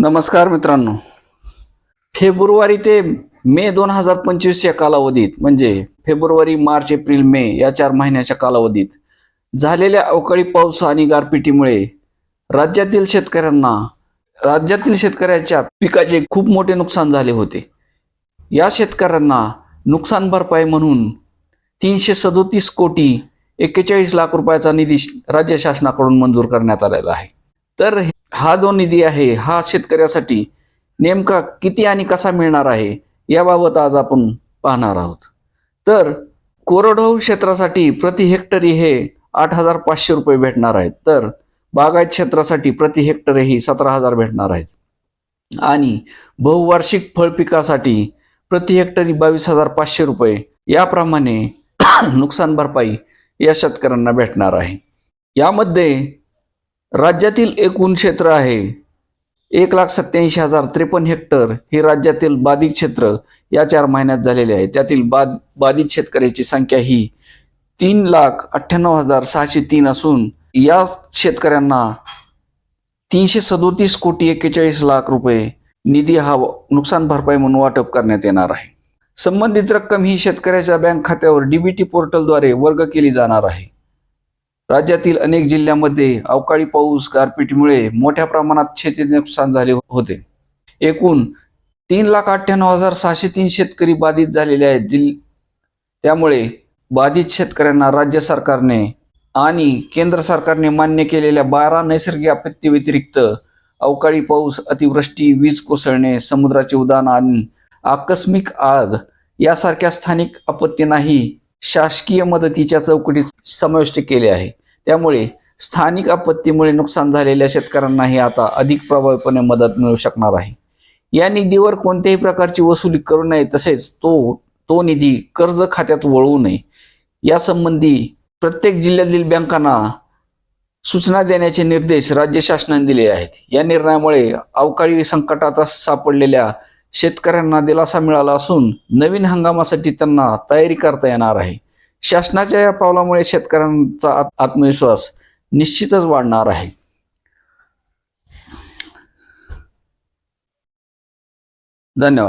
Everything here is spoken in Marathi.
नमस्कार मित्रांनो. फेब्रुवारी ते मे दोन हजार पंचवीस या कालावधीत म्हणजे फेब्रुवारी मार्च एप्रिल मे या चार महिन्याच्या कालावधीत झालेल्या अवकाळी पाऊस आणि गारपिटीमुळे राज्यातील शेतकऱ्यांना राज्यातील शेतकऱ्याच्या पिकाचे खूप मोठे नुकसान झाले होते. या शेतकऱ्यांना नुकसान भरपाई म्हणून तीनशे सदोतीस कोटी एक्केचाळीस लाख रुपयाचा निधी राज्य शासनाकडून मंजूर करण्यात आलेला आहे. तर हा जो निधी आहे हा शेतकऱ्यासाठी नेमका किती आणि कसा मिळणार आहे याबाबत आज आपण पाहणार आहोत. तर कोरडवाहू क्षेत्रासाठी प्रति हेक्टरी हे आठ हजार पाचशे रुपये भेटणार आहेत. तर बागायत क्षेत्रासाठी प्रति हेक्टरही ही सतरा हजार भेटणार आहेत. आणि बहुवार्षिक फळ पिकासाठी प्रति हेक्टरी बावीस हजार पाचशे रुपये याप्रमाणे नुकसान भरपाई या शेतकऱ्यांना भेटणार आहे. यामध्ये राज्यातील एकूण क्षेत्र आहे. एक लाख सत्याऐंशी हजार त्रेपन्न हेक्टर हे राज्यातील बाधित क्षेत्र या चार महिन्यात झालेले आहे. त्यातील बाद बाधित शेतकऱ्याची संख्या ही तीन लाख अठ्ठ्याण्णव हजार सहाशे तीन असून या शेतकऱ्यांना तीनशे सदोतीस कोटी एक्केचाळीस लाख रुपये निधी हा नुकसान भरपाई म्हणून वाटप करण्यात येणार आहे. संबंधित रक्कम ही शेतकऱ्याच्या बँक खात्यावर डीबीटी पोर्टलद्वारे वर्ग केली जाणार आहे. राज्यातील अनेक जिल्ह्यांमध्ये अवकाळी पाऊस गारपीटीमुळे मोठ्या प्रमाणात शेतीचे नुकसान झाले होते. एकूण तीन लाख अठ्ठ्याण्णव हजार सहाशे तीन शेतकरी बाधित झालेले आहेत. जिल त्यामुळे बाधित शेतकऱ्यांना राज्य सरकारने आणि केंद्र सरकारने मान्य केलेल्या बारा नैसर्गिक आपत्ती व्यतिरिक्त अवकाळी पाऊस अतिवृष्टी वीज कोसळणे समुद्राचे उदान आणि आकस्मिक आग यासारख्या स्थानिक आपत्तींनाही शासकीय मदतीच्या चौकटीत समाविष्ट केले आहे. त्यामुळे स्थानिक आपत्तीमुळे नुकसान झालेल्या शेतकऱ्यांनाही आता अधिक प्रभावीपणे मदत मिळू शकणार आहे. या निधीवर कोणत्याही प्रकारची वसुली करू नये तसेच तो तो निधी कर्ज खात्यात वळवू नये. यासंबंधी प्रत्येक जिल्ह्यातील बँकांना सूचना देण्याचे निर्देश राज्य शासनाने दिले आहेत. या निर्णयामुळे अवकाळी संकटात सापडलेल्या शेतकऱ्यांना दिलासा मिळाला असून नवीन हंगामासाठी त्यांना तयारी करता येणार आहे. शासनाच्या या पावलामुळे शेतकऱ्यांचा आत्मविश्वास निश्चितच वाढणार आहे. धन्यवाद.